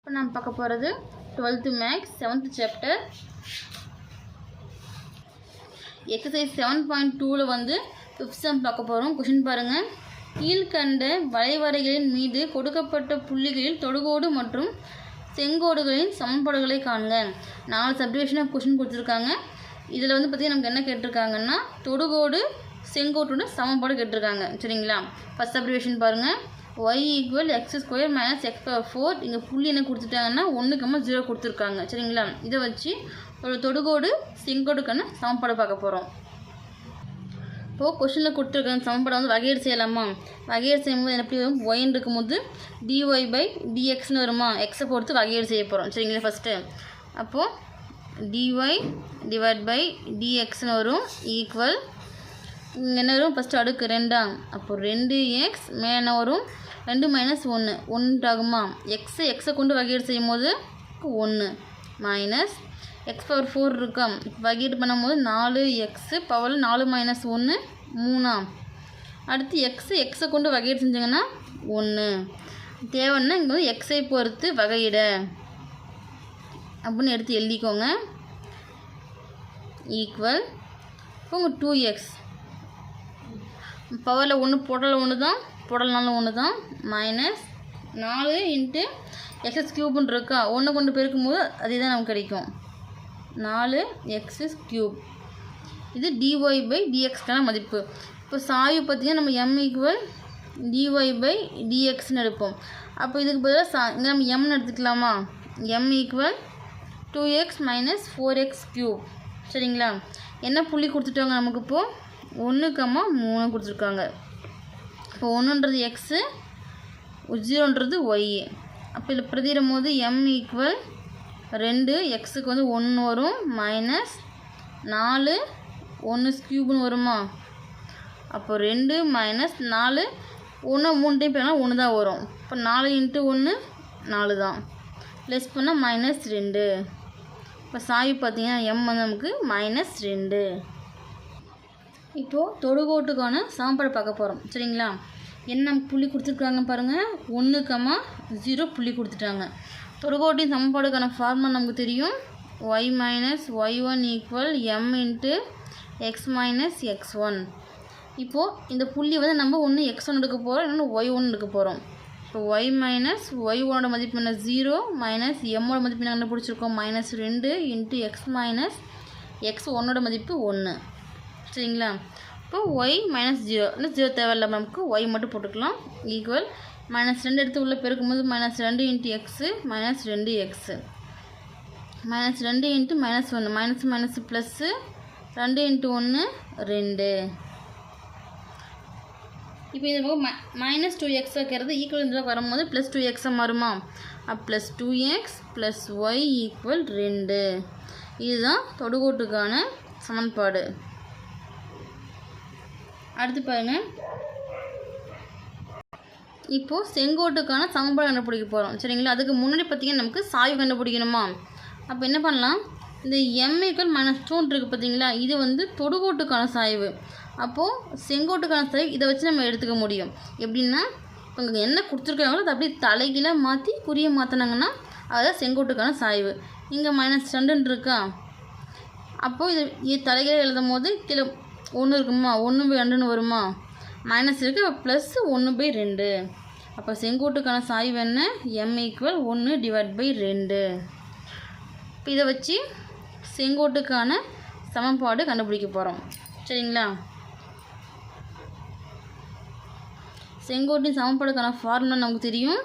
இப்போ நம்ம பார்க்க போகிறது twelfth maths seventh chapter exercise seven point டூவில் வந்து ஃபிஃப்த் செம் பார்க்க போகிறோம் கொஷின் பாருங்கள் கீழ்கண்ட வளைவரைகளின் மீது கொடுக்கப்பட்ட புள்ளிகளில் தொடுகோடு மற்றும் செங்கோடுகளின் சமன்பாடுகளை காண்க. நாலு சப்டிவிஷனாக கொஷின் கொடுத்துருக்காங்க. இதில் வந்து பார்த்திங்கன்னா நமக்கு என்ன கேட்டிருக்காங்கன்னா தொடுகோடு செங்கோட்டோட சமன்பாடு கேட்டிருக்காங்க. சரிங்களா? ஃபஸ்ட் சப்டிவிஷன் பாருங்கள் y equal x square minus x power four இங்கே புள்ளி என்ன கொடுத்துட்டாங்கன்னா ஒன்றுக்கம்மா ஜீரோ கொடுத்துருக்காங்க. சரிங்களா? இதை வச்சு ஒரு தொடுகோடு செங்கோடுக்கான சமன்பாடு பார்க்க போகிறோம் இப்போது கொஷினில் கொடுத்துருக்காங்க சமப்பாடை வந்து வகையீடு செய்யலாமா? வகையீடு செய்யும்போது எப்படி வரும்? ஒயின் இருக்கும்போது டிஒய் பை டிஎக்ஸ்னு வருமா? எக்ஸை பொறுத்து வகையீடு செய்ய போகிறோம் சரிங்களா ஃபஸ்ட்டு அப்போது டிஒய் டிவைட் பை டிஎக்ஸ்னு வரும். ஈக்குவல் இங்கே என்ன வரும்? ஃபஸ்ட்டு அடுக்கு ரெண்டா? அப்போ ரெண்டு எக்ஸ் மேலே வரும்? ரெண்டு மைனஸ் ஒன்று ஒன்று ஆகுமா எக்ஸு எக்ஸை கொண்டு வகையீடு செய்யும் போது ஒன்று மைனஸ் எக்ஸ் பவர் ஃபோர் இருக்கா? இப்போ வகையீடு பண்ணும்போது நாலு எக்ஸு பவரில் நாலு மைனஸ் ஒன்று மூணா. அடுத்து எக்ஸு எக்ஸை கொண்டு வகையீடு செஞ்சிங்கன்னா ஒன்று தேவைன்னா இங்கே வந்து எக்ஸை பொறுத்து வகையிட. அப்படின்னு எடுத்து எழுதிக்கோங்க. ஈக்குவல் இப்போ உங்கள் டூ எக்ஸ் பவரில் ஒன்று போடல ஒன்று தான் போடலனாலும் ஒன்று தான் மைனஸ் நாலு இன்ட்டு எக்ஸஸ் க்யூப்னு இருக்கா? ஒன்று கொண்டு பெருக்கும் போது அதே தான் நமக்கு கிடைக்கும். நாலு எக்ஸஸ் க்யூப் இது டிஒய் பை டிஎக்ஸ்க்கான மதிப்பு. இப்போ சாய்வு பார்த்திங்கன்னா நம்ம m equal d y by டிஎக்ஸ்னு எடுப்போம். அப்போ இதுக்கு பதிலாக சா இங்கே நம்ம எம்னு எடுத்துக்கலாமா? M equal two x minus four x cube சரிங்களா? என்ன புள்ளி கொடுத்துட்டாங்க நமக்கு இப்போது ஒன்றுக்கம்மா மூணு கொடுத்துருக்காங்க. இப்போ ஒன்றுன்றது எக்ஸு ஜீரோன்றது ஒய் அப்போ இதில் பிரதிடும் போது எம் ஈக்குவல் ரெண்டு எக்ஸுக்கு வந்து ஒன்று வரும் மைனஸ் நாலு ஒன்று க்யூப்னு வருமா? அப்போ ரெண்டு மைனஸ் நாலு ஒன்று மூணு டைம் பண்ணால் ஒன்று தான் வரும். இப்போ நாலு இன்ட்டு ஒன்று நாலு தான். ப்ளஸ் பண்ணால் மைனஸ் ரெண்டு. இப்போ சாய் பார்த்தீங்கன்னா எம் வந்து நமக்கு மைனஸ் ரெண்டு. இப்போது தொடுகோட்டுக்கான சாம்பாடு பார்க்க போகிறோம் சரிங்களா? என்ன புள்ளி கொடுத்துருக்காங்க பாருங்கள் ஒன்றுக்கம்மா ஜீரோ புள்ளி கொடுத்துட்டாங்க. தொடுகோட்டின் சமன்பாடுக்கான ஃபார்முலா நமக்கு தெரியும். Y minus y one equal m into x minus x one இப்போது இந்த புள்ளி வந்து நம்ம ஒன்று எக்ஸ் ஒன் எடுக்க போகிறோம் இன்னொன்று ஒய் ஒன் எடுக்க போகிறோம் இப்போ ஒய் மைனஸ் ஒய் ஒனோட மதிப்பு என்ன? ஜீரோ மைனஸ் எம்மோட மதிப்பு என்ன கண்டுபிடிச்சிருக்கோம்? மைனஸ் ரெண்டு இன்ட்டு எக்ஸ் மைனஸ் எக்ஸ் ஒன்னோட மதிப்பு ஒன்று சரிங்களா? இப்போ ஒய் மைனஸ் ஜீரோ இல்லை ஜீரோ தேவையில்ல நமக்கு ஒய் மட்டும் போட்டுக்கலாம். ஈக்குவல் மைனஸ் ரெண்டு எடுத்து உள்ளே பெருக்கும்போது மைனஸ் ரெண்டு இன்ட்டு எக்ஸு மைனஸ் ரெண்டு எக்ஸு மைனஸ் ரெண்டு இன்ட்டு மைனஸ் ஒன்று மைனஸ் மைனஸ் ப்ளஸ்ஸு ரெண்டு இன்ட்டு ஒன்று ரெண்டு. இப்போ இது பக்கம் மைனஸ் டூ எக்ஸ் வைக்கிறது ஈக்குவல் இந்த வரும்போது ப்ளஸ் டூ எக்ஸை மாறுமா? Plus two x plus y equal ரெண்டு. இதுதான் தொடுகோட்டுக்கான சமன்பாடு. அடுத்து பாருங்க. இப்போது செங்கோட்டுக்கான சமன்பாடு கண்டுபிடிக்க போகிறோம் சரிங்களா? அதுக்கு முன்னாடி பார்த்தீங்கன்னா நமக்கு சாய்வு கண்டுபிடிக்கணுமா? அப்போ என்ன பண்ணலாம்? இந்த எம்ஏக்கள் மைனஸ் டூன் இருக்குது பார்த்தீங்களா இது வந்து தொடுகோட்டுக்கான சாய்வு. அப்போது செங்கோட்டுக்கான சாய்வு இதை வச்சு நம்ம எடுத்துக்க முடியும். எப்படின்னா இப்போ என்ன கொடுத்துருக்காங்களோ அதை அப்படியே தலைகீழாக மாற்றி குறிய மாற்றினாங்கன்னா அதுதான் செங்கோட்டுக்கான சாய்வு. இங்கே மைனஸ் ரெண்டுன்னு இருக்கா? அப்போது இது இது எழுதும் போது கீழே ஒன்று இருக்குமா? ஒன்று பை ரெண்டுன்னு வருமா? மைனஸ் இருக்குது ப்ளஸ் ஒன்று பை ரெண்டு. அப்போ செங்கோட்டுக்கான சாய்வு என்ன? எம் ஈக்குவல் ஒன்று டிவைட் பை ரெண்டு. இப்போ இதை வச்சு செங்கோட்டுக்கான சமன்பாடு கண்டுபிடிக்க போகிறோம் சரிங்களா? செங்கோட்டின் சமன்பாடுக்கான ஃபார்முலா நமக்கு தெரியும்.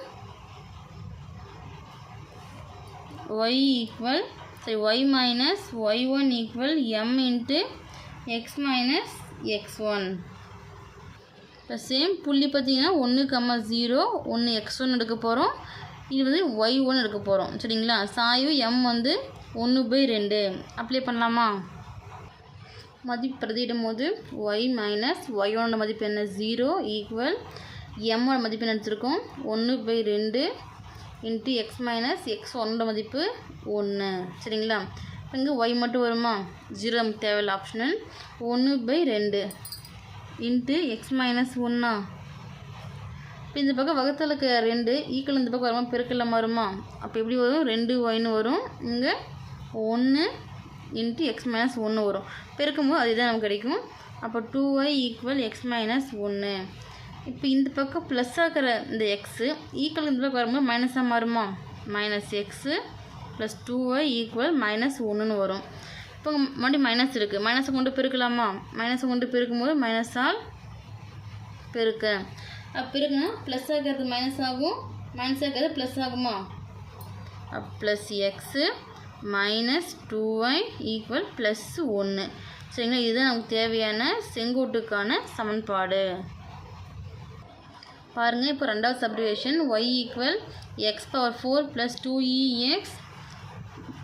ஒய் ஈக்குவல் சரி y minus y one equal m into x minus x one இப்போ சேம் புள்ளி பார்த்தீங்கன்னா ஒன்று கம்மா ஜீரோ ஒன்று எக்ஸ் ஒன் எடுக்க போகிறோம் இது வந்து ஒய் ஒன் எடுக்க போகிறோம் சரிங்களா? சாய்வு எம் வந்து ஒன்று பை ரெண்டு. அப்ளை பண்ணலாமா? மதிப்பு பிரதியிடும் போது ஒய் மைனஸ் ஒய் ஒனோட மதிப்பு என்ன? ஜீரோ ஈக்குவல் எம்மோட மதிப்பு என்ன எடுத்திருக்கோம்? ஒன்று பை ரெண்டு இன்ட்டு எக்ஸ் மைனஸ் எக்ஸ் ஒன்னோட மதிப்பு ஒன்று சரிங்களா? இங்கே ஒய் மட்டும் வருமா? ஜீரோ நமக்கு தேவையில்ல ஆப்ஷனல் ஒன்று பை ரெண்டு. இன்ட்டு எக்ஸ் மைனஸ் ஒன்றா இப்போ இந்த பக்கம் வகுத்தலுக்கு ரெண்டு. ஈக்குவல் இந்த பக்கம் வருமா? பெருக்கல்ல மாறுமா அப்போ எப்படி வரும்? ரெண்டு ஒய்னு வரும். இங்கே ஒன்று இன்ட்டு எக்ஸ் மைனஸ் ஒன்று வரும். பெருக்கும்போது அதுதான் நமக்கு கிடைக்கும். அப்போ two y equal x minus ஒன்று இப்போ இந்த பக்கம் ப்ளஸ் இருக்கிற இந்த எக்ஸு ஈக்குவல் இந்த பக்கம் வரும்போது மைனஸாக மாறுமா? Minus x plus two y equal minus ஒன்றுன்னு வரும். இப்போ மறுபடியும் மைனஸ் இருக்குது மைனஸை கொண்டு பெருக்கலாமா? மைனஸை கொண்டு பெருக்கும்போது மைனஸால் பெருக்க. அப்போ பெருக்குனா ப்ளஸ் ஆகிறது மைனஸ் ஆகும். மைனஸ் ஆகிறது ப்ளஸ் ஆகுமா? Plus x minus two y equal plus ஒன்று சரிங்களா? இதுதான் நமக்கு தேவையான செங்கோட்டுக்கான சமன்பாடு. பாருங்கள் இப்போ ரெண்டாவது subdivision y equal x power four plus two e x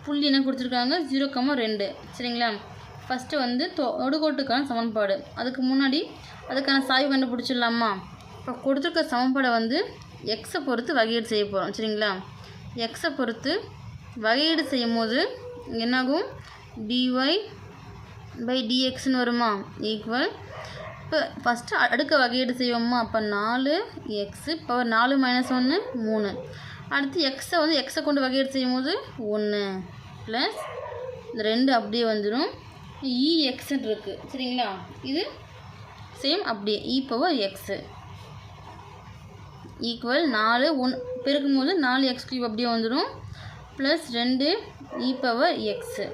புள்ளி என்ன கொடுத்துருக்காங்க? ஜீரோ கம்மா ரெண்டு. சரிங்களா? ஃபஸ்ட்டு வந்து தொடுகோட்டுக்கான சமன்பாடு. அதுக்கு முன்னாடி அதுக்கான சாய்வு கண்டுபிடிச்சிடலாமா? இப்போ கொடுத்துருக்க சமன்பாடை வந்து எக்ஸை பொறுத்து வகையீடு செய்ய போகிறோம் சரிங்களா? எக்ஸை பொறுத்து வகையீடு செய்யும் போது என்னாகும் டிஒய் பை டிஎக்ஸ்னு வருமா? ஈக்குவல் இப்போ ஃபஸ்ட்டு அடுக்க வகையீடு செய்வோமா? அப்போ நாலு எக்ஸு பவர் நாலு மைனஸ் ஒன்று மூணு. அடுத்து எக்ஸை வந்து எக்ஸை கொண்டு வகையீடு செய்யும் போது ஒன்று ப்ளஸ் இந்த ரெண்டு அப்படியே வந்துடும் இ e, எக்ஸ்ன்னு இருக்குது சரிங்களா? இது சேம் அப்படியே. இ பவர் எக்ஸு ஈக்குவல் நாலு ஒன் பெருக்கும் போது நாலு எக்ஸ் கியூப் அப்படியே வந்துடும் ப்ளஸ் ரெண்டு இ பவர் எக்ஸு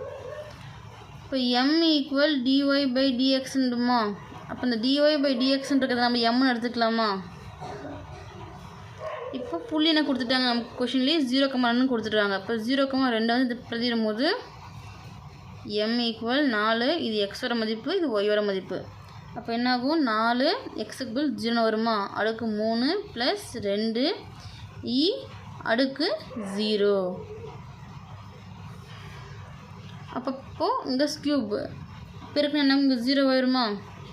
இப்போ m equal d y by டிஎக்ஸ்ன்றமா அப்போ இந்த டிஒய் பை டிஎக்ஸ்ன்றது நம்ம எம்னு எடுத்துக்கலாமா? புள்ளி என்ன கொடுத்துட்டாங்க? நமக்கு கொஷின்லேயே ஜீரோ கமா ரெண்டு கொடுத்துட்டாங்க இப்போ ஜீரோ கமா ரெண்டு வந்து பிரதிடும் போது எம் ஈக்குவல் நாலு இது எக்ஸோட மதிப்பு இது ஒய்யோட மதிப்பு. அப்போ என்னாகும்? நாலு எக்ஸுக்கு பில் ஜீரோ வருமா? அடுக்கு மூணு ப்ளஸ் ரெண்டு இ அடுக்கு ஜீரோ அப்பப்போ இந்த ஸ்கியூப் பிறகு என்ன? இங்கே ஜீரோ வருமா?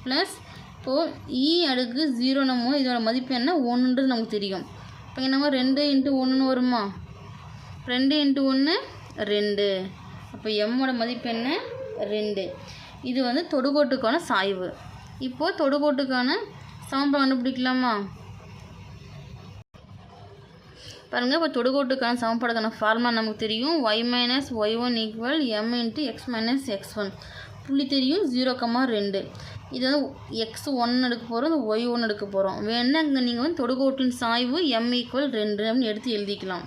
ப்ளஸ் இப்போது இ e அடுக்கு ஜீரோ நம்ம இதோட மதிப்பு என்ன? ஒன்றுன்றது நமக்கு தெரியும். இப்போ என்னமோ ரெண்டு இன்ட்டு ஒன்றுன்னு வருமா? ரெண்டு இன்ட்டு ஒன்று ரெண்டு. அப்போ எம்மோட மதிப்பு என்ன? ரெண்டு. இது வந்து தொடுகோட்டுக்கான சாய்வு. இப்போது தொடுகோட்டுக்கான சமன்பாடு கண்டுபிடிக்கலாமா? பாருங்கள் இப்போ தொடுகோட்டுக்கான சமன்பாடுக்கான ஃபார்முலா நமக்கு தெரியும். Y minus y one equal m into x minus x one புள்ளி தெரியும் ஜீரோ கம்மா ரெண்டு. இது வந்து எக்ஸ் ஒன் எடுக்க போகிறோம் இந்த ஒய் ஒன் எடுக்க போகிறோம் வேணா இங்கே நீங்கள் வந்து தொடுகோட்டின் சாய்வு எம் ஈக்குவல் ரெண்டு அப்படின்னு எடுத்து எழுதிக்கலாம்.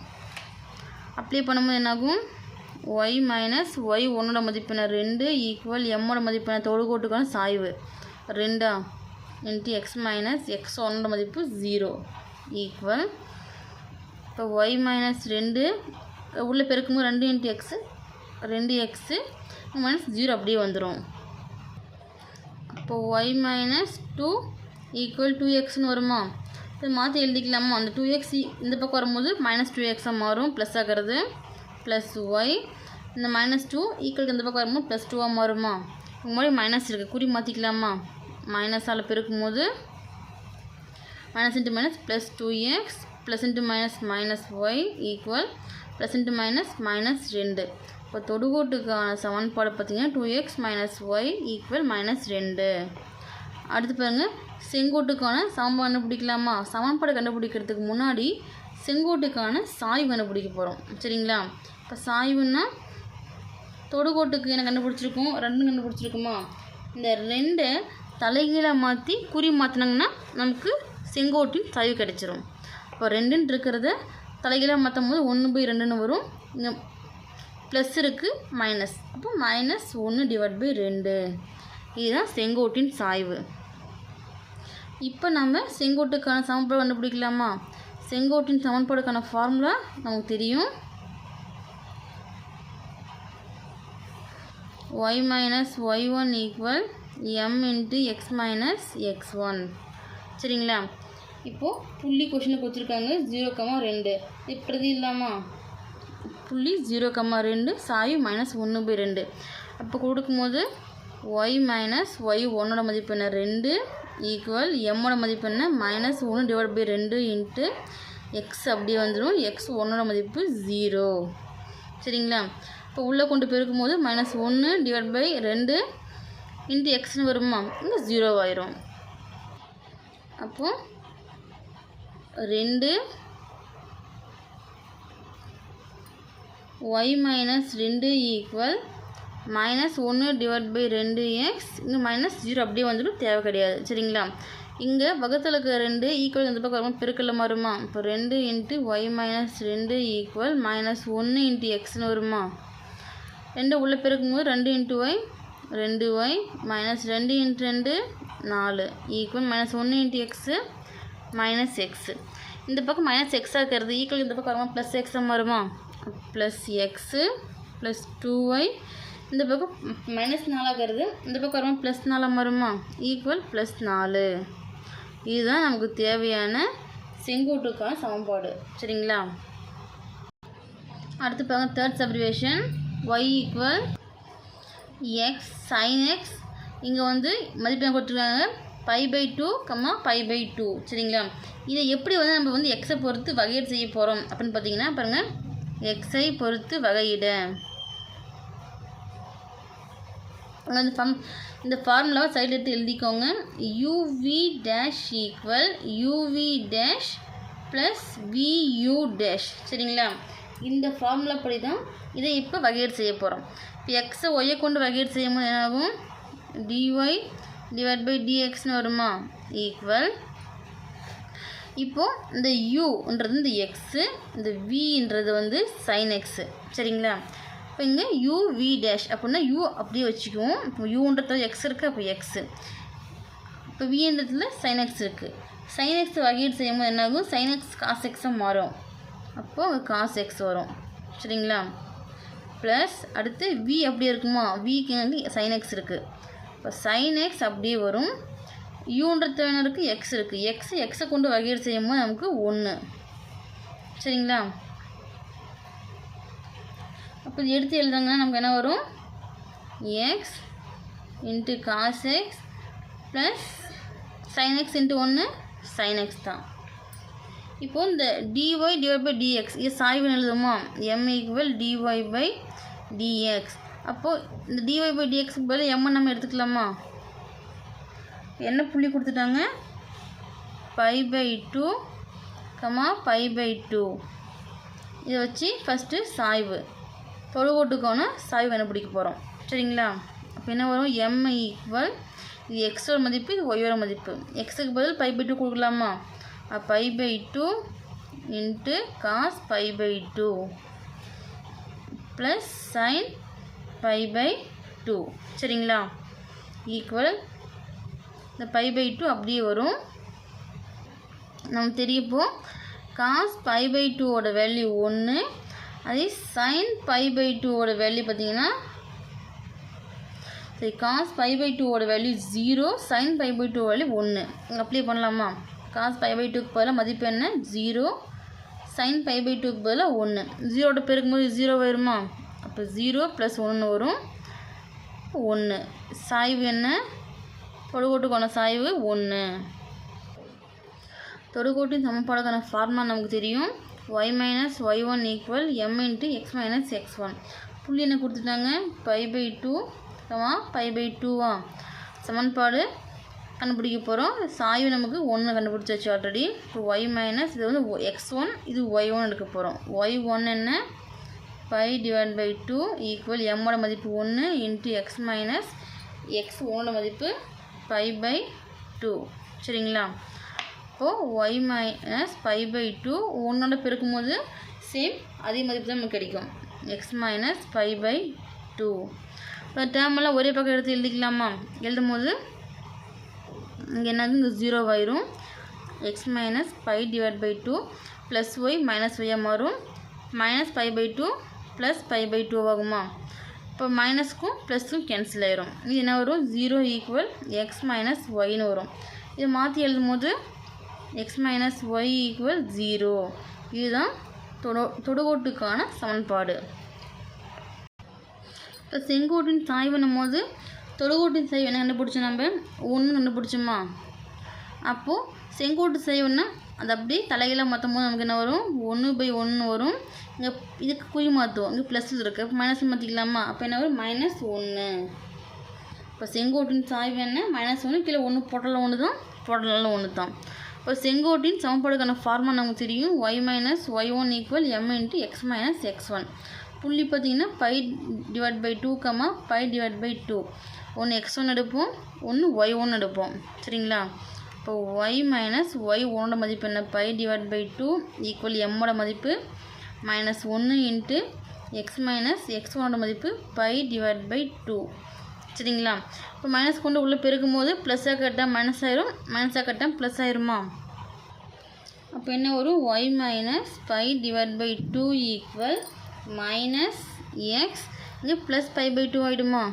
அப்ளை பண்ணும்போது என்னாகும்? ஒய் மைனஸ் ஒய் ஒன்னோட மதிப்பின ரெண்டு ஈக்குவல் எம்மோட மதிப்பின தொடுகோட்டுக்கான சாய்வு. ரெண்டா? இன்ட்டு எக்ஸ் மைனஸ் எக்ஸ் ஒன்னோட மதிப்பு ஜீரோ ஈக்குவல் இப்போ ஒய் மைனஸ் ரெண்டு உள்ளே பெருக்கும்போது ரெண்டு இன்ட்டு எக்ஸு ரெண்டு எக்ஸு மைனஸ் ஜீரோ அப்படியே வந்துடும் அப்போ y minus two equal two எக்ஸ்னு வருமா? இது மாற்றி எழுதிக்கலாமா? அந்த டூ எக்ஸ் இந்த பக்கம் வரும்போது மைனஸ் டூ எக்ஸாக மாறும் ப்ளஸ் ஆகிறது ப்ளஸ் ஒய் இந்த மைனஸ் டூ ஈக்குவல் இந்த பக்கம் வரும்போது ப்ளஸ் டூவாக மாறுமா? முன்னாடி மைனஸ் இருக்குது குறி மாற்றிக்கலாமா மைனஸால் பெருக்கும்போது minus into minus plus two x plus into minus minus y equal plus into minus minus ரெண்டு. இப்போ தொடுகோட்டுக்கான சமன்பாடு பார்த்தீங்கன்னா two x minus y equal minus ரெண்டு. அடுத்து பாருங்கள் செங்கோட்டுக்கான சமன்பாடு கண்டுபிடிக்கலாமா? சமன்பாடு கண்டுபிடிக்கிறதுக்கு முன்னாடி செங்கோட்டுக்கான சாய்வு கண்டுபிடிக்க போகிறோம் சரிங்களா? இப்போ சாய்வுன்னா தொடுகோட்டுக்கு என்ன கண்டுபிடிச்சிருக்கோம்? ரெண்டு கண்டுபிடிச்சிருக்குமா? இந்த ரெண்டை தலைகீழாக மாற்றி குறி மாற்றினாங்கன்னா நமக்கு செங்கோட்டின் சாய்வு கிடைச்சிரும். இப்போ ரெண்டுன்னு இருக்கிறத தலைகீழாக மாற்றும் போது ஒன்று போய் ரெண்டுன்னு வரும். இங்கே ப்ளஸ் இருக்குது மைனஸ் அப்போ மைனஸ் ஒன்று டிவைட் பை ரெண்டு. இதுதான் செங்கோட்டின் சாய்வு. இப்போ நம்ம செங்கோட்டுக்கான சமன்பாடு கண்டுபிடிக்கலாமா? செங்கோட்டின் சமன்பாடுக்கான ஃபார்முலா நமக்கு தெரியும். Y minus y one equal m into x minus x one சரிங்களா? இப்போது புள்ளி கொஷினை கொடுத்துருக்காங்க ஜீரோ கமா ரெண்டு. இப்படி இல்லாமா? புள்ளி ஜீரோ கம்மா ரெண்டு சாய் மைனஸ் ஒன்று பை ரெண்டு. அப்போ கொடுக்கும்போது ஒய் மைனஸ் ஒய் ஒன்னோட மதிப்பு என்ன? ரெண்டு ஈக்குவல் எம்மோட மதிப்பு என்ன? மைனஸ் ஒன்று டிவைட் பை ரெண்டு இன்ட்டு எக்ஸ் அப்படியே வந்துடும் எக்ஸ் ஒன்னோட மதிப்பு ஜீரோ சரிங்களா? இப்போ உள்ளே கொண்டு பெருக்கும் போது மைனஸ் ஒன்று டிவைட் பை ரெண்டு இன்ட்டு எக்ஸ்னு வருமா? இங்கே ஜீரோ ஆயிரும். அப்போது ரெண்டு ஒய் மைனஸ் ரெண்டு ஈக்குவல் மைனஸ் ஒன்று டிவைட் பை ரெண்டு எக்ஸ் இங்கே மைனஸ் ஜீரோ அப்படியே வந்துடும். தேவை கிடையாது. சரிங்களா? இங்கே பக்கத்தில் இருக்கிற ரெண்டு ஈக்குவல் இந்த பக்கம் வருமா பெருக்கல்ல வருமா இப்போ ரெண்டு இன்ட்டு ஒய் மைனஸ் ரெண்டு ஈக்குவல் மைனஸ் ஒன்று இன்ட்டு எக்ஸ்னு வருமா? ரெண்டு உள்ளே பெருக்கும்போது ரெண்டு இன்ட்டு ஒய் ரெண்டு ஒய் மைனஸ் ரெண்டு இன்ட்டு ரெண்டு நாலு ஈக்குவல் மைனஸ் ஒன்று இன்ட்டு எக்ஸு மைனஸ் எக்ஸு இந்த பக்கம் மைனஸ் எக்ஸாக இருக்கிறது. ஈக்குவல் இந்த பக்கம் வருமா ப்ளஸ் எக்ஸாக வருமா plus x plus two y இந்த பக்கம் மைனஸ் நாலாகிறது இந்த பக்கம் வருமா ப்ளஸ் நாலாக வருமா? ஈக்குவல் ப்ளஸ் நாலு. இதுதான் நமக்கு தேவையான செங்கோட்டுக்கான சமன்பாடு. சரிங்களா? அடுத்து பாருங்க third subdivision y equal x sine x இங்கே வந்து மதிப்பெண் கொடுத்துருக்காங்க. Pi by two comma pi by two சரிங்களா? இதை எப்படி வந்து நம்ம வந்து எக்ஸை பொறுத்து வகையீடு செய்ய போகிறோம் அப்படின்னு பார்த்தீங்கன்னா பாருங்கள் எக்ஸை பொறுத்து வகையிட. அந்த ஃபம் இந்த ஃபார்முலாவை சைடில் எடுத்து எழுதிக்கோங்க. U v dash equal u v dash plus v u dash சரிங்களா? இந்த ஃபார்முலா படி தான் இதை இப்போ வகையீடு செய்ய போகிறோம் இப்போ எக்ஸை ஒய்யை கொண்டு வகையீடு செய்யும்போது என்னாகும்? டிஒய் டிவைட் பை டிஎக்ஸ்னு வருமா? ஈக்குவல் இப்போது இந்த யூன்றது இந்த எக்ஸு இந்த வின்றது வந்து சைன் எக்ஸு சரிங்களா? இப்போ இங்கே யூ வி டேஷ் அப்படின்னா யூ அப்படியே வச்சுக்குவோம். இப்போ யூன்றதுல எக்ஸ் இருக்குது அப்போ எக்ஸு இப்போ வின்றதுல சைன் எக்ஸ் இருக்குது சைன் எக்ஸ் வகையீடு செய்யும்போது என்னாகும்? சைன் எக்ஸ் காஸ் எக்ஸாக மாறும். அப்போது அங்கே காஸ் எக்ஸ் வரும். சரிங்களா? ப்ளஸ் அடுத்து வி அப்படியே இருக்குமா? விக்கு வந்து சைன் எக்ஸ் இருக்குது இப்போ சைன் எக்ஸ் அப்படியே வரும். யூன்றது என்ன இருக்குது எக்ஸ் இருக்குது எக்ஸ் எக்ஸை கொண்டு வகையீடு செய்யும்போது நமக்கு ஒன்று சரிங்களா? அப்போ இது எடுத்து எழுதுங்கன்னா நமக்கு என்ன வரும்? X into cos X plus sine X into ஒன்று சைன் எக்ஸ் தான். இப்போது இந்த D Y divide by d x இது சாய்வு எழுதுமா m equal d y by d x அப்போது இந்த டிஒய் பை டிஎக்ஸுக்கு பதில் எம்மை நம்ம எடுத்துக்கலாமா? என்ன புள்ளி கொடுத்துட்டாங்க? Pi by two comma pi by two. இதை வச்சு ஃபஸ்ட்டு சாய்வு. தொழுகோட்டுக்கான சாய்வு கண்டுபிடிக்க போகிறோம் சரிங்களா? அப்போ என்ன வரும்? எம் ஈக்குவல் இது எக்ஸோட மதிப்பு இது ஒய்யோட மதிப்பு. எக்ஸுக்கு பதில் பை பை டூ கொடுக்கலாமா? Pi by two into cos pi by two plus sine pi by two. சரிங்களா? ஈக்குவல் இந்த பை பை டூ அப்படியே வரும். நமக்கு தெரியப்போம் காஸ் பை பை டூவோட வேல்யூ ஒன்று அதே சைன் பை பை டூவோட வேல்யூ பார்த்தீங்கன்னா சரி காஸ் பை பை டூவோட value zero sine pi by two value ஒன்று அப்ளை பண்ணலாமா? காஸ் பை பை டூக்கு பதிலாக மதிப்பு என்ன? ஜீரோ சைன் பை பை டூக்கு பதிலாக ஒன்று ஜீரோட பெருக்கும்போது ஜீரோ வருமா? அப்போ ஜீரோ ப்ளஸ் ஒன்று வரும். ஒன்று சாய்வு என்ன? தொடுகோட்டுக்கான சாய்வு ஒன்று. தொடுகோட்டின் சமன்பாடுக்கான ஃபார்முலா நமக்கு தெரியும். Y minus y one equal m into x minus x one புள்ளி என்ன கொடுத்துட்டாங்க? Pi by two comma pi by டூவா சமன்பாடு கண்டுபிடிக்க போகிறோம் சாய்வு நமக்கு ஒன்று கண்டுபிடிச்சாச்சு ஆல்ரெடி இப்போ ஒய் மைனஸ் இது வந்து எக்ஸ் ஒன் இது ஒய் ஒன் எடுக்க போகிறோம் ஒய் ஒன் என்ன? Pi divide by two equal எம்மோட மதிப்பு ஒன்று இன்ட்டு எக்ஸ் மைனஸ் எக்ஸ் ஒன்னோட மதிப்பு பை பை டூ சரிங்களா? இப்போது y minus pi by two ஒன்னோட பெருக்கும்போது சேம் அதே மதிப்பு தான் நமக்கு கிடைக்கும். X minus pi by two இப்போ டேர்மெல்லாம் ஒரே பக்கம் எடுத்து எழுதிக்கலாமா? எழுதும் போது இங்கே என்னது? இங்கே ஜீரோ ஆயிரும். X minus pi divide by two plus Y minus ஒய்யாக மாறும். Minus pi by two plus pi by two ஆகுமா? இப்போ மைனஸ்க்கும் ப்ளஸ்க்கும் கேன்சல் ஆயிரும். இது என்ன வரும்? ஜீரோ ஈக்குவல் எக்ஸ் மைனஸ் ஒய்னு வரும். இதை மாற்றி எழுதும் போது x minus y equal zero இதுதான் தொடு தொடுகோட்டுக்கான சமன்பாடு. இப்போ செங்கோட்டின் சாய்வுன்னும் போது தொடுகோட்டின் சாய்வு என்ன கண்டுபிடிச்சோம் நம்ம? ஒன்று கண்டுபிடிச்சோமா? அப்போது செங்கோட்டு சாய்வுன்னா அது அப்படி தலைகீழாக மாற்றும் போது நமக்கு என்ன வரும்? ஒன்று பை ஒன்று வரும். இங்கே இதுக்கு குறி மாற்றுவோம் இங்கே ப்ளஸ் இருக்குது அப்போ மைனஸ் மாற்றிக்கலாமா அப்போ என்ன வரும்? மைனஸ் ஒன்று இப்போ செங்கோட்டின் சாய்வு என்ன? மைனஸ் ஒன்று கீழே ஒன்று பொட்டலில் ஒன்று தான் பொட்டலில் ஒன்று தான் இப்போ செங்கோட்டின் சமன்பாடுக்கான ஃபார்மா நமக்கு தெரியும். Y minus y one equal m into x minus x one புள்ளி பார்த்தீங்கன்னா pi divide by two comma pi divide by two ஒன்று எக்ஸ் ஒன் எடுப்போம். ஒன்று ஒய் ஒன் எடுப்போம். சரிங்களா? இப்போ ஒய் மைனஸ் ஒய் ஒன்னோட மதிப்பு என்ன? Pi divide by two equal எம்மோட மதிப்பு மைனஸ் ஒன்று இன்ட்டு எக்ஸ் மைனஸ் எக்ஸ் ஒன்னோட மதிப்பு பை டிவைட் பை டூ சரிங்களா? இப்போ மைனஸ் கொண்டு உள்ளே பெருக்கும் போது ப்ளஸ்ஸாக கட்டால் மைனஸ் ஆயிரும். மைனஸாக கட்டால் ப்ளஸ் ஆயிருமா? அப்போ என்ன வரும்? Y minus pi divide by two equal minus x இங்கே ப்ளஸ் பை பை டூ ஆகிடுமா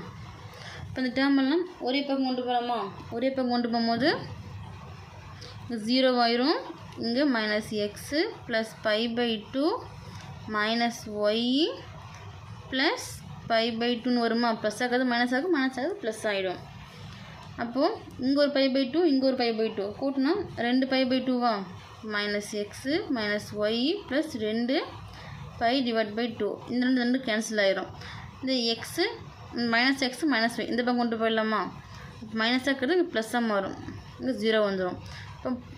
இப்போ இந்த டேர்ம் எல்லாம் ஒரே பக்கம் கொண்டு போகலாமா ஒரே பக்கம் கொண்டு போகும்போது இங்கே ஜீரோ ஆயிரும். இங்கே minus x plus pi by two minus y plus pi by டூன்னு வருமா? ப்ளஸ் ஆகாது மைனஸ் ஆகும் மைனஸ் ஆகுது ப்ளஸ் ஆகிடும் அப்போது இங்கே ஒரு பை பை டூ இங்கே ஒரு பை பை டூ கூட்டினா ரெண்டு பை பை டூவா minus x minus y plus ரெண்டு பை டிவைட் பை டூ இந்த ரெண்டு ரெண்டு கேன்சல் ஆயிரும். இந்த x minus x minus y இந்த பக்கம் கொண்டு போயிடலாமா? மைனஸ் இருக்கிறது இங்கே ப்ளஸ்ஸாக மாறும். இங்கே ஜீரோ வந்துடும்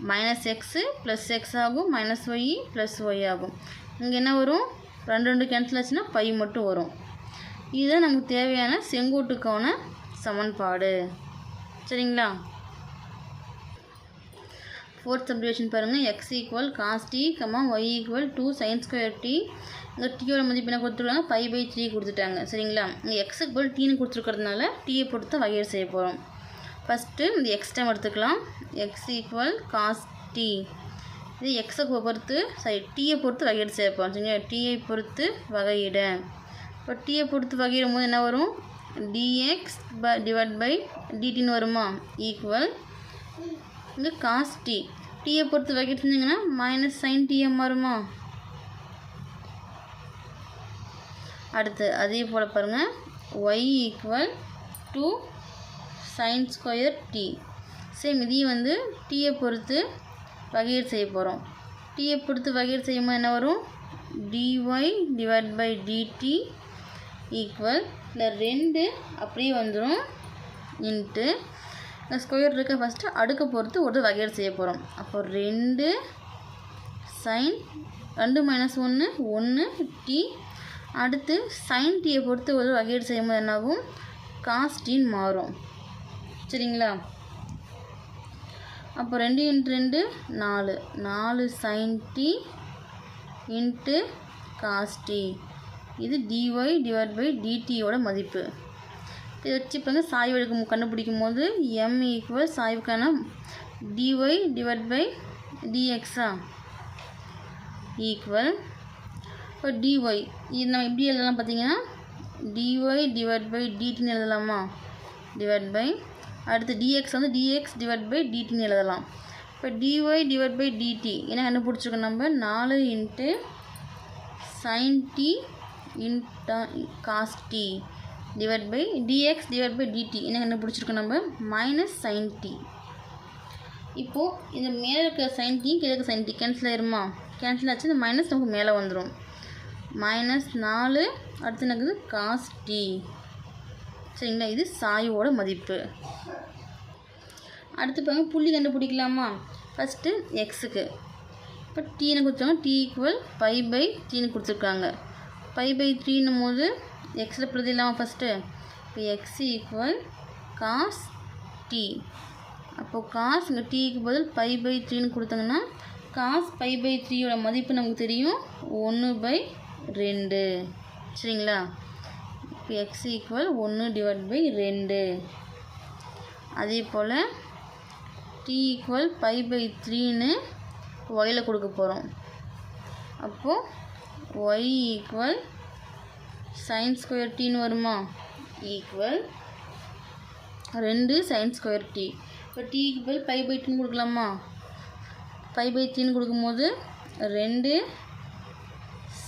மைனஸ் எக்ஸு ப்ளஸ் எக்ஸ் ஆகும் மைனஸ் ஒய் ப்ளஸ் ஒய் ஆகும். இங்கே என்ன வரும்? ரெண்டு ரெண்டு கேன்சல் ஆச்சுன்னா பை மட்டும் வரும். இதுதான் நமக்கு தேவையான செங்கோட்டுக்கான சமன்பாடு. சரிங்களா? ஃபோர்த் சப்டிவிஷன் பாருங்கள் x equal cos t comma y equal two sine square t இங்கே டீயோட மதிப்பு என்ன கொடுத்துருக்காங்க? பை பை த்ரீ கொடுத்துட்டாங்க. சரிங்களா? இங்கே எக்ஸுக்கு பதில் டீன்னு கொடுத்துருக்கறதுனால டீயை பொறுத்து வகையர் செய்ய போகிறோம் ஃபஸ்ட்டு இந்த எக்ஸ் டைம் எடுத்துக்கலாம். எக்ஸ் ஈக்குவல் காஸ் டி இது எக்ஸை பொறுத்து சாரி டீயை பொறுத்து வகையீடு சேர்ப்போம் சரிங்களா? டீயை பொறுத்து வகையிட. இப்போ டீயை பொறுத்து வகையிடும் போது என்ன வரும்? D x by divide by டிடின்னு வருமா? ஈக்குவல் இங்கே காஸ் டி டீயை பொறுத்து வகையிட்டு செஞ்சிங்கன்னா மைனஸ் சைன் டிஎம் வருமா? அடுத்து அதே போல் பாருங்கள் y equal two sine square t same இதையும் வந்து டீயை பொறுத்து வகையீடு செய்ய போகிறோம் டீயை பொறுத்து வகையீடு செய்யும்போது என்ன வரும்? D y divide by d t equal இந்த ரெண்டு அப்படியே வந்துடும் இன்ட்டு இந்த ஸ்கொயர் இருக்க. ஃபஸ்ட்டு அடுக்க பொறுத்து ஒரு வகையீடு செய்ய போகிறோம் அப்போ ரெண்டு சைன் ரெண்டு மைனஸ் ஒன்று ஒன்று டி அடுத்து சைன் டீயை பொறுத்து ஒரு வகையீடு செய்யும்போது என்னாகும்? காஸ்டீன்னு மாறும். சரிங்களா? அப்போ ரெண்டு இன்ட்டு ரெண்டு நாலு. நாலு sine t into cos t இது டிஒய் டிவைட் பை டிடியோட மதிப்பு. இதை வச்சு இப்போ சாய்வு எடுக்க கண்டுபிடிக்கும் போது எம் ஈக்குவல் சாய்வுக்கான டிஒய் டிவைட் பை டிஎக்ஸா ஈக்குவல் இப்போ டிஒய் இது நம்ம எப்படி எழுதலாம் பார்த்தீங்கன்னா டிஒய் டிவைட் பை டிடின்னு எழுதலாமா? டிவைட் பை அடுத்து டிஎக்ஸ் வந்து டிஎக்ஸ் டிவைட் பை டிடின்னு எழுதலாம். இப்போ டிஒய் டிவைட் பை டிடி என்ன கண்டுபிடிச்சிருக்கோம் நம்ம. நாலு into sine t into cos t divide by d x divide by d t என்ன கண்டுபிடிச்சிருக்கோம் நம்ம. மைனஸ் சைன் டி இப்போது இந்த மேலே இருக்கிற சைன் டி கீழே இருக்க சைன் டி கேன்சல் ஆயிருமா? கேன்சல் ஆச்சு. இந்த மைனஸ் நமக்கு மேலே வந்துடும் மைனஸ் நாலு அடுத்து எனக்கு காஸ் டி சரிங்களா? இது சாயோட மதிப்பு. அடுத்து பாருங்க புள்ளி கண்டுபிடிக்கலாமா? ஃபஸ்ட்டு எக்ஸுக்கு இப்போ டீன்னு கொடுத்துருக்காங்க. டி ஈக்குவல் பை பை த்ரீன்னு கொடுத்துருக்காங்க. பை பை த்ரீன்னும் போது எக்ஸில் பிரதி இல்லாமல் ஃபஸ்ட்டு இப்போ எக்ஸ் ஈக்குவல் காஸ் டி அப்போது காஸ் இங்கே டீக்கு பதில் பை பை த்ரீன்னு கொடுத்தாங்கன்னா காஸ் பை பை த்ரீயோட மதிப்பு நமக்கு தெரியும். ஒன்று பை ரெண்டு. சரிங்களா? எக்ஸ் ஈக்குவல் ஒன்று டிவைட் பை ரெண்டு. அதே போல் டி ஈக்குவல் பை பை த்ரீன்னு ஒயில் கொடுக்க போகிறோம் அப்போது ஒய் ஈக்குவல் சைன் ஸ்கொயர் டீன்னு வருமா? ஈக்குவல் ரெண்டு சைன் ஸ்கொயர் டி இப்போ டி ஈக்குவல் பை பை டீன்னு கொடுக்கலாமா? பை பை த்ரீன்னு கொடுக்கும்போது ரெண்டு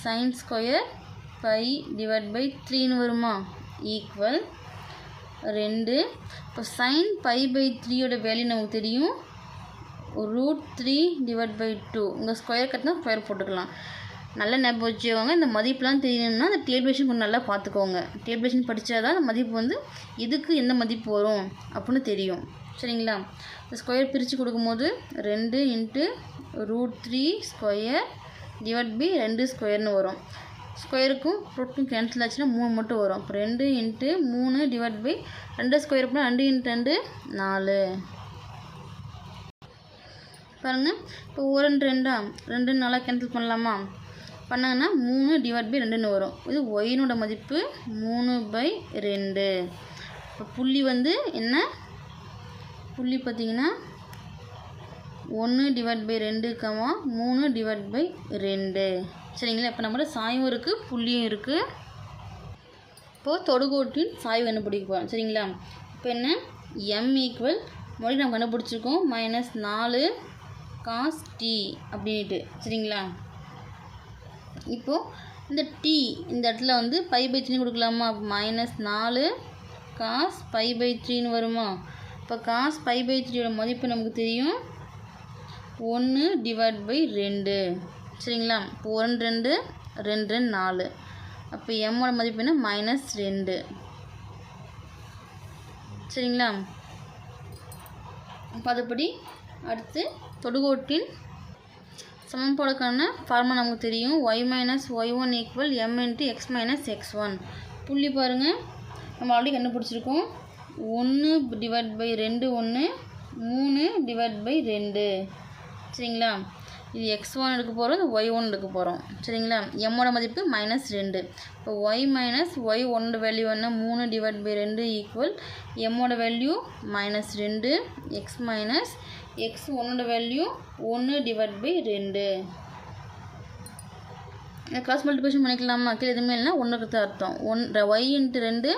sine square pi divide by த்ரீன்னு வருமா? ஈக்குவல் ரெண்டு. இப்போ சைன் பை பை த்ரீயோட வேல்யூ நமக்கு தெரியும். Root three divide by two இங்கே ஸ்கொயர் கட்டினா ஸ்கொயர் போட்டுக்கலாம். நல்லா ஞாபகம் வச்சுக்கோங்க. இந்த மதிப்புலாம் தெரியணும்னா அந்த டேபிளேஷன் கொஞ்சம் நல்லா பார்த்துக்கோங்க. டேபிளேஷன் படித்தா தான் அந்த மதிப்பு வந்து எதுக்கு எந்த மதிப்பு வரும் அப்படின்னு தெரியும். சரிங்களா? இந்த ஸ்கொயர் பிரித்து கொடுக்கும்போது ரெண்டு into root three square divide by ரெண்டு ஸ்கொயர்னு வரும். ஸ்கொயருக்கும் ரூட்க்கும் கேன்சல் ஆச்சுன்னா மூணு மட்டும் வரும். அப்போ ரெண்டு இன்ட்டு மூணு டிவைட் பை ரெண்டு ஸ்கொயர் அப்படின்னா ரெண்டு இன்ட்டு ரெண்டு நாலு. பாருங்கள் இப்போ ஒரு ரெண்டு ரெண்டா? ரெண்டு நாளாக கேன்சல் பண்ணலாமா? பண்ணாங்கன்னா மூணு டிவைட் பை ரெண்டுன்னு வரும். இது ஒயினோட மதிப்பு மூணு பை ரெண்டு. இப்போ புள்ளி வந்து என்ன? புள்ளி பார்த்தீங்கன்னா ஒன்று டிவைட் பை ரெண்டு கமா மூணு டிவைட் பை ரெண்டு. சரிங்களா? இப்போ நம்மளோட சாயும் இருக்குது புள்ளியும் இருக்குது இப்போது தொடுகோட்டின் சாய்வு கண்டுபிடிக்க போகிறோம் சரிங்களா? இப்போ என்ன? எம் ஈக்குவல் மறுபடியும் நம்ம கண்டுபிடிச்சிருக்கோம். மைனஸ் நாலு காஸ் டி அப்படின்ட்டு சரிங்களா? இப்போது இந்த டி இந்த இடத்துல வந்து பை பை த்ரீ கொடுக்கலாமா? மைனஸ் நாலு காஸ் பை பை த்ரீன்னு வருமா? இப்போ காஸ் பை பை த்ரீயோட மதிப்பு நமக்கு தெரியும். ஒன்று டிவைட் பை ரெண்டு. சரிங்களா? இப்போ ஒன்று ரெண்டு ரெண்டு ரெண்டு நாலு. அப்போ எம்மோட மதிப்பு என்ன? மைனஸ் ரெண்டு. சரிங்களா? இப்போ அதுபடி அடுத்து தொடுகோட்டின் சமன்பாடுக்கான ஃபார்முலா நமக்கு தெரியும். Y minus y one equal m into x minus x one புள்ளி பாருங்கள் நம்ம ஆல்ரெடி கண்டுபிடிச்சிருக்கோம். ஒன்று டிவைட் பை ரெண்டு ஒன்று மூணு டிவைட் பை ரெண்டு. சரிங்களா? இது எக்ஸ் ஒன் எடுக்க போகிறோம் இது ஒய் ஒன் எடுக்க போகிறோம் சரிங்களா? எம்மோட மதிப்பு மைனஸ் ரெண்டு. இப்போ ஒய் மைனஸ் ஒய் ஒன்னோட வேல்யூ என்ன? மூணு டிவைட் பை ரெண்டு ஈக்குவல் எம்மோட வேல்யூ மைனஸ் ரெண்டு எக்ஸ் மைனஸ் எக்ஸ் ஒன்னோட வேல்யூ ஒன்று டிவைட் பை ரெண்டு. கிராஸ் மல்டிபிகேஷன் பண்ணிக்கலாமா? கீழே எதுவுமே இல்லைனா ஒன்றுக்கு தான் அர்த்தம். ஒன் ஒய் இன்ட்டு ரெண்டு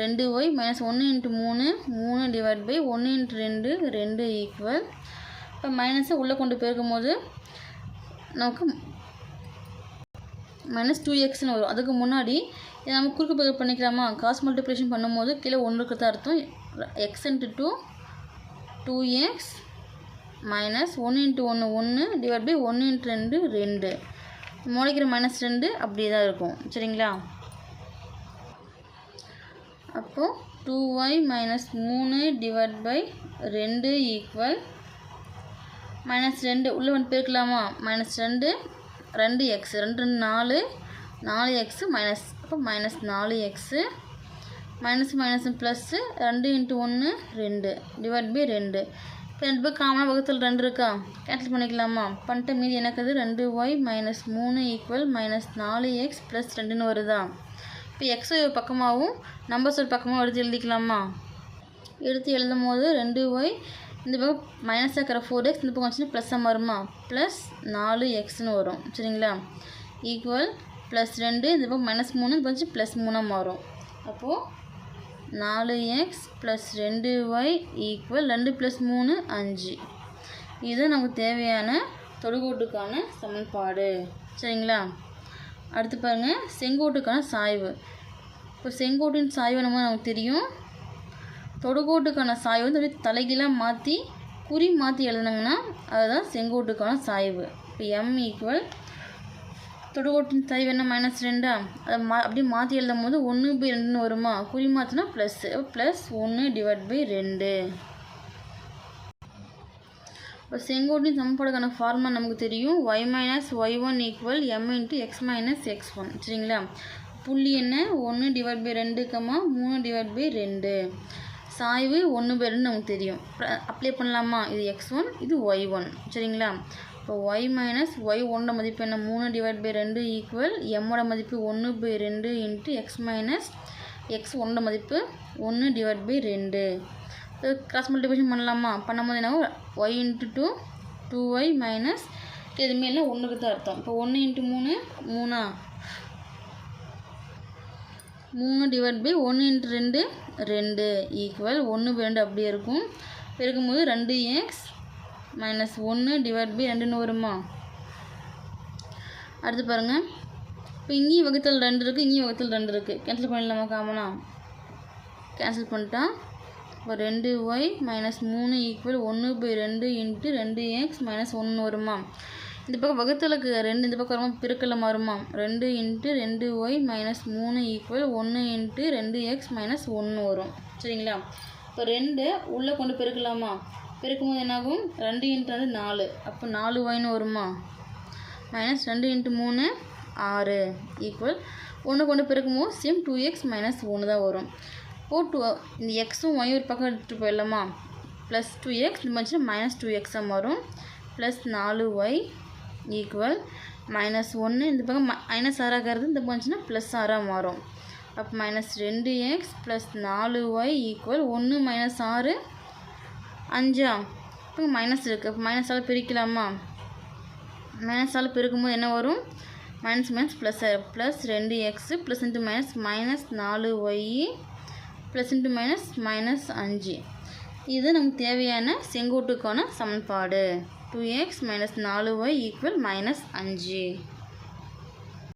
ரெண்டு ஒய் மைனஸ் ஒன்று இன்ட்டு மூணு மூணு டிவைட் பை ஒன்று இன்ட்டு ரெண்டு ரெண்டு ஈக்குவல் இப்போ மைனஸை உள்ளே கொண்டு போயிருக்கும் போது நமக்கு மைனஸ் டூ எக்ஸ்னு வரும். அதுக்கு முன்னாடி இதை நம்ம குறுக்கு பகுதி பண்ணிக்கலாமா? காஸ் மல்டிப்ளிகேஷன் பண்ணும்போது கீழே ஒன்றுக்கு தான் அர்த்தம்? X into two two x minus ஒன்று இன்ட்டு ஒன்று ஒன்று டிவைட் பை ஒன்று இன்ட்டு ரெண்டு ரெண்டு. முளைக்கிற மைனஸ் ரெண்டு அப்படியே தான் இருக்கும். சரிங்களா? அப்போது டூ ஒய் மைனஸ் மூணு டிவைட் பை ரெண்டு ஈக்குவல் மைனஸ் ரெண்டு. உள்ளே வந்து பெருக்கலாமா? மைனஸ் ரெண்டு ரெண்டு எக்ஸ் ரெண்டு ரெண்டு நாலு நாலு எக்ஸு மைனஸ் அப்போ மைனஸ் நாலு எக்ஸு மைனஸ் மைனஸ் ப்ளஸ்ஸு ரெண்டு இன்ட்டு ஒன்று ரெண்டு. டிவைட் பை ரெண்டு. இப்போ ரெண்டு பேர் காமனாக வகுத்தல் ரெண்டு இருக்கா? கேன்சல் பண்ணிக்கலாமா? பண்ணிட்டு மீதி எனக்குது ரெண்டு ஒய் மைனஸ் மூணு ஈக்குவல் மைனஸ் நாலு எக்ஸ் ப்ளஸ் ரெண்டுன்னு வருதா? இப்போ எக்ஸ் ஒரு பக்கமாகவும் நம்பர்ஸ் ஒரு பக்கமாகவும் எடுத்து எழுதிக்கலாமா? எடுத்து எழுதும் போது ரெண்டு ஒய் இந்த பக்கம் மைனஸ் இருக்கிற ஃபோர் எக்ஸ் இந்த பக்கம் வச்சுன்னா ப்ளஸ்ஸாக மாறுமா? ப்ளஸ் நாலு எக்ஸ்னு வரும். சரிங்களா? ஈக்குவல் ப்ளஸ் ரெண்டு இந்த பக்கம் மைனஸ் மூணு இந்த பக்கம் ப்ளஸ் மூணாக மாறும். அப்போது நாலு எக்ஸ் ப்ளஸ் ரெண்டு ஒய் ஈக்குவல் ரெண்டு ப்ளஸ் மூணு அஞ்சு. இது நமக்கு தேவையான தொடுகோட்டுக்கான சமன்பாடு. சரிங்களா? அடுத்து பாருங்கள் செங்கோட்டுக்கான சாய்வு. இப்போ செங்கோட்டின் சாய்வு நம்ம நமக்கு தெரியும். தொடுகோட்டுக்கான சாய்வு வந்து அப்படியே தலைகீழாக மாற்றி குறி மாற்றி எழுதுனாங்கன்னா அதுதான் செங்கோட்டுக்கான சாய்வு. இப்போ எம் ஈக்குவல் தொடுகோட்டின் சாய்வு என்ன? மைனஸ் ரெண்டா? அதை மா அப்படியே மாற்றி எழுதும் போது ஒன்று பை ரெண்டுன்னு வருமா? குறி மாற்றினா ப்ளஸ்ஸு ப்ளஸ் ஒன்று டிவைட் பை ரெண்டு. இப்போ செங்கோட்டின் சமன்பாடுக்கான ஃபார்முலா நமக்கு தெரியும். Y minus y one equal m into x minus x one சரிங்களா? புள்ளி என்ன? ஒன்று டிவைட் பை ரெண்டு மூணு டிவைட் பை ரெண்டு. சாய்வு ஒன்று பேருன்னு நமக்கு தெரியும். அப்ளை பண்ணலாமா? இது எக்ஸ் ஒன் இது ஒய் ஒன் சரிங்களா? இப்போ ஒய் மைனஸ் ஒய் ஒன்னோட மதிப்பு என்ன? மூணு டிவைட் பை ரெண்டு ஈக்குவல் எம்மோட மதிப்பு ஒன்று பை ரெண்டு இன்ட்டு எக்ஸ் மைனஸ் எக்ஸ் ஒன்னோட மதிப்பு ஒன்று டிவைட் பை ரெண்டு. கிராஸ் மல்டிபிகேஷன் பண்ணலாமா? பண்ணும்போது என்ன y into two two y minus எதுவுமே இல்லை ஒன்றுக்கு தான் அர்த்தம். இப்போ ஒன்று இன்ட்டு மூணு மூணா? மூணு டிவைட் பை ஒன்று இன்ட்டு ரெண்டு ரெண்டு ஈக்குவல் ஒன்று பை ரெண்டு அப்படியே இருக்கும். பெருக்கும்போது ரெண்டு எக்ஸ் மைனஸ் ஒன்று டிவைட் பை ரெண்டுன்னு வருமா? அடுத்து பாருங்கள் இப்போ இங்கேயும் வகுத்தல் ரெண்டு இருக்குது இங்கேயும் வகுத்தல் ரெண்டு இருக்குது கேன்சல் பண்ணிடலாமா காமனா கேன்சல் பண்ணிட்டா? இப்போ ரெண்டு ஒய் மைனஸ் மூணு ஈக்குவல் ஒன்று பை ரெண்டு இன்ட்டு ரெண்டு எக்ஸ் மைனஸ் ஒன்று வருமா? இந்த பக்கம் வகுத்தலுக்கு ரெண்டு இந்த பக்கம் வருமா பெருக்கல்ல மாறுமா? ரெண்டு இன்ட்டு ரெண்டு ஒய் மைனஸ் மூணு ஈக்குவல் ஒன்று இன்ட்டு ரெண்டு எக்ஸ் மைனஸ் ஒன்று வரும். சரிங்களா? இப்போ ரெண்டு உள்ளே கொண்டு பெருக்கலாமா? பெருக்கும்போது என்னாகும்? ரெண்டு இன்ட்டு வந்து நாலு. அப்போ நாலு ஒய்னு வருமா? மைனஸ் ரெண்டு இன்ட்டு மூணு ஆறு ஈக்குவல் ஒன்று கொண்டு பெருக்கும்போது சேம் டூ எக்ஸ் மைனஸ் ஒன்று தான் வரும். ஓ டூ இந்த எக்ஸும் ஒய் ஒரு பக்கம் எடுத்துகிட்டு போயிடலாமா? ப்ளஸ் டூ எக்ஸ் இது மாதிரி மைனஸ் டூ எக்ஸாக வரும் ப்ளஸ் நாலு ஒய் ஈக்குவல் மைனஸ் ஒன்று இந்த பக்கம் மைனஸ் ஆறாகிறது இந்த பக்கம்னா ப்ளஸ் ஆறாக மாறும். அப்போ மைனஸ் ரெண்டு எக்ஸ் ப்ளஸ் நாலு ஒய் ஈக்குவல் ஒன்று மைனஸ் ஆறு அஞ்சா? இப்போ மைனஸ் இருக்குது அப்போ மைனஸால் பிரிக்கலாமா? மைனஸால் பிரிக்கும்போது என்ன வரும்? மைனஸ் மைனஸ் ப்ளஸ் ப்ளஸ் ரெண்டு x plus into minus minus நாலு y plus into minus minus அஞ்சு. இது நமக்கு தேவையான செங்கோட்டுக்கான சமன்பாடு. டூ எக்ஸ் மைனஸ் நாலு ஒய் ஈக்குவல் மைனஸ் அஞ்சு